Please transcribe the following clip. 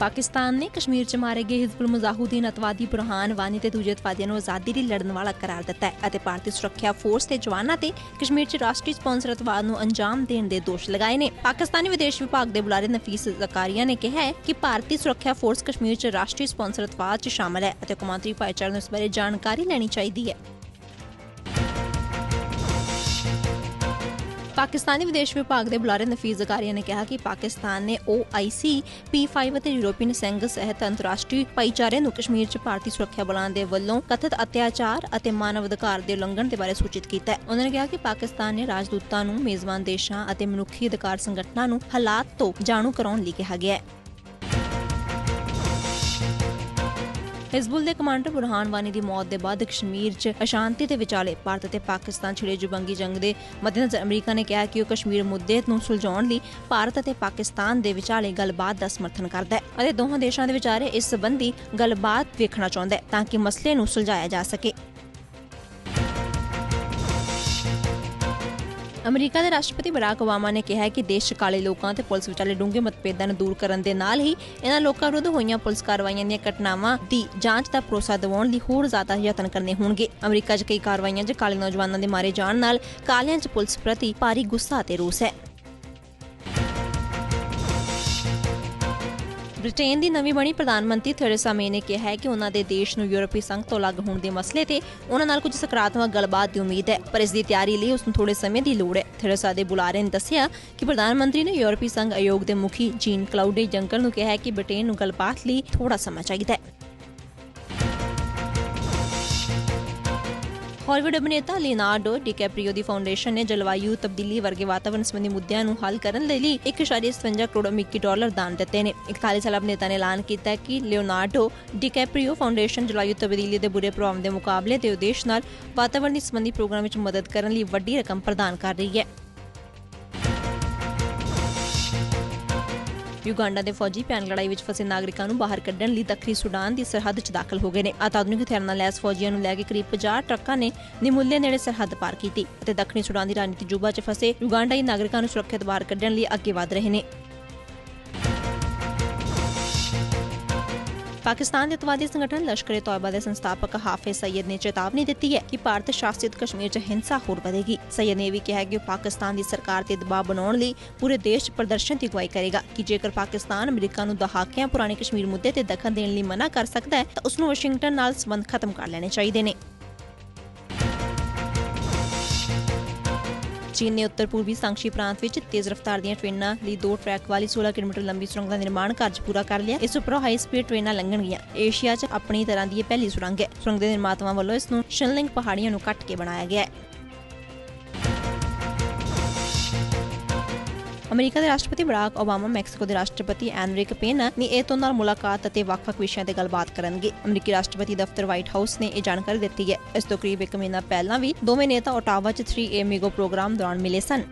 ਪਾਕਿਸਤਾਨ ਨੇ ਕਸ਼ਮੀਰ 'ਚ ਮਾਰੇ ਗਏ ਹਿਜ਼ਬੁਲ ਮੁਜ਼ਾਹਿਦੀਨ ਅਤਵਾਦੀ ਬੁਰਹਾਨ ਵਾਨੀ ਤੇ ਦੂਜੇ ਅਤਵਾਦੀਆਂ ਨੂੰ ਆਜ਼ਾਦੀ ਲਈ ਲੜਨ ਵਾਲਾ ਕਰਾਰ ਦਿੱਤਾ ਹੈ ਅਤੇ ਭਾਰਤੀ ਸੁਰੱਖਿਆ ਫੋਰਸ ਦੇ ਜਵਾਨਾਂ ਤੇ ਕਸ਼ਮੀਰ 'ਚ ਰਾਸ਼ਟਰੀ ਸਪਾਂਸਰ ਅਤਵਾਦ ਨੂੰ ਅੰਜਾਮ ਦੇਣ ਦੇ ਦੋਸ਼ ਲਗਾਏ ਨੇ। ਪਾਕਿਸਤਾਨੀ ਵਿਦੇਸ਼ ਵਿਭਾਗ ਦੇ ਬੁਲਾਰੇ ਨਫੀਸ ਜ਼ਕਾਰੀਆ ਨੇ ਕਿਹਾ ਹੈ ਕਿ ਭਾਰਤੀ ਸੁਰੱਖਿਆ ਫੋਰਸ ਕਸ਼ਮੀਰ 'ਚ ਰਾਸ਼ਟਰੀ ਸਪਾਂਸਰ ਅਤਵਾਦ 'ਚ ਸ਼ਾਮਲ ਹੈ ਅਤੇ ਕੌਮਾਂਤਰੀ ਭਾਈਚਾਰੇ ਨੂੰ ਇਸ ਬਾਰੇ ਜਾਣਕਾਰੀ ਲੈਣੀ ਚਾਹੀਦੀ ਹੈ। ਪਾਕਿਸਤਾਨੀ ਵਿਦੇਸ਼ ਵਿਭਾਗ ਦੇ ਬੁਲਾਰੇ ਨਫ਼ੀਜ਼ ਜ਼ਕਾਰੀਆ ਨੇ ਕਿਹਾ ਕਿ ਪਾਕਿਸਤਾਨ ਨੇ OIC P5 ਅਤੇ ਯੂਰਪੀਅਨ ਸੰਘ ਸਹਿਤ ਅੰਤਰਰਾਸ਼ਟਰੀ ਭਾਈਚਾਰੇ ਨੂੰ ਕਸ਼ਮੀਰ 'ਚ ਭਾਰਤੀ ਸੁਰੱਖਿਆ ਬਲਾਂ ਦੇ ਵੱਲੋਂ ਕਥਿਤ ਅਤਿਆਚਾਰ ਅਤੇ ਮਾਨਵ ਅਧਿਕਾਰ ਦੇ ਉਲੰਘਣ ਦੇ ਬਾਰੇ ਸੂਚਿਤ ਕੀਤਾ ਹੈ। ਉਹਨਾਂ ਨੇ ਕਿਹਾ ਕਿ ਪਾਕਿਸਤਾਨ ਨੇ ਰਾਜਦੂਤਾਂ ਨੂੰ, ਮੇਜ਼ਬਾਨ ਦੇਸ਼ਾਂ ਅਤੇ ਮਨੁੱਖੀ ਅਧਿਕਾਰ ਸੰਗਠਨਾਂ ਨੂੰ ਹਾਲਾਤ ਤੋਂ ਜਾਣੂ ਕਰਾਉਣ ਲਈ ਕਿਹਾ ਗਿਆ ਹੈ। ਹਿਜ਼ਬੁਲ ਦੇ ਕਮਾਂਡਰ ਬੁਰਹਾਨ ਵਾਨੀ ਦੀ ਮੌਤ ਦੇ ਬਾਅਦ ਕਸ਼ਮੀਰ 'ਚ ਅਸ਼ਾਂਤੀ ਦੇ ਵਿਚਾਲੇ, ਭਾਰਤ ਅਤੇ ਪਾਕਿਸਤਾਨ ਛਿੜੇ ਜੁਬੰਗੀ ਜੰਗ ਦੇ ਮੱਦੇਨਜ਼ਰ ਅਮਰੀਕਾ ਨੇ ਕਿਹਾ ਕਿ ਉਹ ਕਸ਼ਮੀਰ ਮੁੱਦੇ ਨੂੰ ਸੁਲਝਾਉਣ ਲਈ ਭਾਰਤ ਅਤੇ ਪਾਕਿਸਤਾਨ ਦੇ ਵਿਚਾਲੇ ਗੱਲਬਾਤ ਦਾ ਸਮਰਥਨ ਕਰਦਾ ਹੈ ਅਤੇ ਦੋਹਾਂ ਦੇਸ਼ਾਂ ਦੇ ਵਿਚਾਰੇ ਇਸ ਸੰਬੰਧੀ ਗੱਲਬਾਤ ਵੇਖਣਾ ਚਾਹੁੰਦਾ ਹੈ ਤਾਂ ਕਿ ਮਸਲੇ ਨੂੰ ਸੁਲਝਾਇਆ ਜਾ ਸਕੇ। ਅਮਰੀਕਾ ਦੇ ਰਾਸ਼ਟਰਪਤੀ ਬਰਾਕ ਓਬਾਮਾ ਨੇ ਕਿਹਾ ਹੈ ਕਿ ਦੇਸ਼ 'ਚ ਕਾਲੇ ਲੋਕਾਂ ਤੇ ਪੁਲਿਸ ਵਿਚਾਲੇ ਡੂੰਘੇ ਮਤਭੇਦਾਂ ਨੂੰ ਦੂਰ ਕਰਨ ਦੇ ਨਾਲ ਹੀ ਇਹਨਾਂ ਲੋਕਾਂ ਵਿਰੁੱਧ ਹੋਈਆਂ ਪੁਲਿਸ ਕਾਰਵਾਈਆਂ ਦੀਆਂ ਘਟਨਾਵਾਂ ਦੀ ਜਾਂਚ ਦਾ ਭਰੋਸਾ ਦਿਵਾਉਣ ਲਈ ਹੋਰ ਜ਼ਿਆਦਾ ਯਤਨ ਕਰਨੇ ਹੋਣਗੇ। ਅਮਰੀਕਾ 'ਚ ਕਈ ਕਾਰਵਾਈਆਂ 'ਚ ਕਾਲੇ ਨੌਜਵਾਨਾਂ ਦੇ ਮਾਰੇ ਜਾਣ ਨਾਲ ਕਾਲਿਆਂ 'ਚ ਪੁਲਿਸ ਪ੍ਰਤੀ ਭਾਰੀ ਗੁੱਸਾ ਅਤੇ ਰੋਸ ਹੈ। ਬ੍ਰਿਟੇਨ ਦੀ ਨਵੀਂ ਬਣੀ ਪ੍ਰਧਾਨ ਮੰਤਰੀ ਥੈਰੇਸਾ ਮੇ ਨੇ ਕਿਹਾ ਹੈ ਕਿ ਉਹਨਾਂ ਦੇ ਦੇਸ਼ ਨੂੰ ਯੂਰਪੀ ਸੰਘ ਤੋਂ ਅਲੱਗ ਹੋਣ ਦੇ ਮਸਲੇ ਤੇ ਉਹਨਾਂ ਨਾਲ ਕੁਝ ਸਕਾਰਾਤਮਕ ਗੱਲਬਾਤ ਦੀ ਉਮੀਦ ਹੈ, ਪਰ ਇਸ ਦੀ ਤਿਆਰੀ ਲਈ ਉਸ ਨੂੰ ਥੋੜੇ ਸਮੇਂ ਦੀ ਲੋੜ ਹੈ। ਥੈਰੇਸਾ ਦੇ ਬੁਲਾਰੇ ਨੇ ਦੱਸਿਆ ਕਿ ਪ੍ਰਧਾਨ ਮੰਤਰੀ ਨੇ ਯੂਰਪੀ ਸੰਘ ਆਯੋਗ ਦੇ ਮੁਖੀ ਜੀਨ ਕਲਾਉਡੇ ਜੰਕਰ ਨੂੰ ਕਿਹਾ ਹੈ ਕਿ ਬ੍ਰਿਟੇਨ ਨੂੰ ਗੱਲਬਾਤ ਲਈ ਥੋੜਾ ਸਮਾਂ ਚਾਹੀਦਾ ਹੈ। ਹਾਲੀਵੁੱਡ ਅਭਿਨੇਤਾ ਲੀਨਾਰਡੋ ਡਿਕੈਪਰੀਓ ਦੀ ਫਾਊਂਡੇਸ਼ਨ ਨੇ ਜਲਵਾਯੂ ਤਬਦੀਲੀ ਵਰਗੇ ਵਾਤਾਵਰਣ ਸੰਬੰਧੀ ਮੁੱਦਿਆਂ ਨੂੰ ਹੱਲ ਕਰਨ ਦੇ ਲਈ 1.57 ਕਰੋੜ ਅਮਰੀਕੀ ਡਾਲਰ ਦਾਨ ਦਿੱਤੇ ਨੇ। 41 ਸਾਲਾ ਅਭਿਨੇਤਾ ਨੇ ਐਲਾਨ ਕੀਤਾ ਕਿ ਲਿਓਨਾਰਡੋ ਡਿਕੈਪਰੀਓ ਫਾਊਂਡੇਸ਼ਨ ਜਲਵਾਯੂ ਤਬਦੀਲੀ ਦੇ ਬੁਰੇ ਪ੍ਰਭਾਵ ਦੇ ਮੁਕਾਬਲੇ ਦੇ ਉਦੇਸ਼ ਨਾਲ ਵਾਤਾਵਰਣੀ ਸੰਬੰਧੀ ਪ੍ਰੋਗਰਾਮ ਵਿੱਚ ਮਦਦ ਕਰਨ ਲਈ ਵੱਡੀ ਰਕਮ ਪ੍ਰਦਾਨ ਕਰ ਰਹੀ ਹੈ। ਯੂਗਾਂਡਾ ਦੇ ਫੌਜੀ ਭਿਆਨਕ ਲੜਾਈ ਵਿੱਚ ਫਸੇ ਨਾਗਰਿਕਾਂ ਨੂੰ ਬਾਹਰ ਕੱਢਣ ਲਈ ਦੱਖਣੀ ਸੁਡਾਨ ਦੀ ਸਰਹੱਦ 'ਚ ਦਾਖਲ ਹੋ ਗਏ ਨੇ। ਆਧੁਨਿਕ ਹਥਿਆਰਾਂ ਨਾਲ ਲੈਸ ਫੌਜੀਆਂ ਨੂੰ ਲੈ ਕੇ ਕਰੀਬ 50 ਟਰੱਕਾਂ ਨੇ ਨਿਮੁੱਲੇ ਨੇੜੇ ਸਰਹੱਦ ਪਾਰ ਕੀਤੀ ਅਤੇ ਦੱਖਣੀ ਸੁਡਾਨ ਦੀ ਰਾਜਨੀਤੀ ਜੂਬਾ 'ਚ ਫਸੇ ਯੁਗਾਂਡਾਈ ਨਾਗਰਿਕਾਂ ਨੂੰ ਸੁਰੱਖਿਅਤ ਬਾਹਰ ਕੱਢਣ ਲਈ ਅੱਗੇ ਵਧ ਰਹੇ ਨੇ। ਪਾਕਿਸਤਾਨ ਦੇ ਅਤਵਾਦੀ ਸੰਗਠਨ ਲਸ਼ਕਰ-ਏ-ਤੌਇਬਾ ਦੇ ਸੰਸਥਾਪਕ ਹਾਫਿਜ਼ ਸਈਦ ਨੇ ਚੇਤਾਵਨੀ ਦਿੱਤੀ ਹੈ ਕਿ ਭਾਰਤ ਸ਼ਾਸਿਤ ਕਸ਼ਮੀਰ 'ਚ ਹਿੰਸਾ ਹੋਰ ਵਧੇਗੀ। ਸਈਦ ਨੇ ਇਹ ਵੀ ਕਿਹਾ ਕਿ ਉਹ ਪਾਕਿਸਤਾਨ ਦੀ ਸਰਕਾਰ ਤੇ ਦਬਾਅ ਬਣਾਉਣ ਲਈ ਪੂਰੇ ਦੇਸ਼ 'ਚ ਪ੍ਰਦਰਸ਼ਨ ਦੀ ਅਗਵਾਈ ਕਰੇਗਾ ਕਿ ਜੇਕਰ ਪਾਕਿਸਤਾਨ ਅਮਰੀਕਾ ਨੂੰ ਦਹਾਕਿਆਂ ਪੁਰਾਣੇ ਕਸ਼ਮੀਰ ਮੁੱਦੇ ਤੇ ਦਖਲ ਦੇਣ ਲਈ ਮਨਾ ਕਰ ਸਕਦਾ ਹੈ, ਤਾਂ ਉਸ ਨੂੰ ਵਾਸ਼ਿੰਗਟਨ ਨਾਲ ਸੰਬੰਧ ਖਤਮ ਕਰ ਲੈਣੇ ਚਾਹੀਦੇ ਨੇ। ਚੀਨ ਨੇ ਉੱਤਰ ਪੂਰਬੀ ਸਾਂਗਸ਼ੀ ਪ੍ਰਾਂਤ ਵਿੱਚ ਤੇਜ਼ ਰਫ਼ਤਾਰ ਦੀਆਂ ਟ੍ਰੇਨਾਂ ਲਈ ਦੋ ਟਰੈਕ ਵਾਲੀ 16 ਕਿਲੋਮੀਟਰ ਲੰਬੀ ਸੁਰੰਗ ਦਾ ਨਿਰਮਾਣ ਕਾਰਜ ਪੂਰਾ ਕਰ ਲਿਆ। ਇਸ ਉੱਪਰੋਂ ਹਾਈ ਸਪੀਡ ਟ੍ਰੇਨਾਂ ਲੰਘਣਗੀਆਂ। ਏਸ਼ੀਆ 'ਚ ਆਪਣੀ ਤਰ੍ਹਾਂ ਦੀ ਇਹ ਪਹਿਲੀ ਸੁਰੰਗ ਹੈ। ਸੁਰੰਗ ਦੇ ਨਿਰਮਾਤਾਵਾਂ ਵੱਲੋਂ ਇਸ ਨੂੰ ਸ਼ਿਨਲਿੰਗ ਪਹਾੜੀਆਂ ਨੂੰ ਕੱਟ ਕੇ ਬਣਾਇਆ ਗਿਆ ਹੈ। ਅਮਰੀਕਾ ਦੇ ਰਾਸ਼ਟਰਪਤੀ ਬਰਾਕ ਓਬਾਮਾ, ਮੈਕਸੀਕੋ ਦੇ ਰਾਸ਼ਟਰਪਤੀ ਐਨਰਿਕ ਪੇਨਾ ਤੋਂ ਨਾਲ ਮੁਲਾਕਾਤ ਅਤੇ ਵੱਖ-ਵੱਖ ਵਿਸ਼ਿਆਂ ਤੇ ਗੱਲਬਾਤ ਕਰਨਗੇ। ਅਮਰੀਕੀ ਰਾਸ਼ਟਰਪਤੀ ਦਫ਼ਤਰ ਵਾਈਟ ਹਾਊਸ ਨੇ ਇਹ ਜਾਣਕਾਰੀ ਦਿੱਤੀ ਹੈ। ਇਸ ਤੋਂ ਕਰੀਬ ਇੱਕ ਮਹੀਨਾ ਪਹਿਲਾਂ ਵੀ ਦੋਵੇਂ ਨੇਤਾ ਓਟਾਵਾ 'ਚ 3 ਏ ਮਿਗੋ ਪ੍ਰੋਗਰਾਮ ਦੌਰਾਨ ਮਿਲੇ ਸਨ।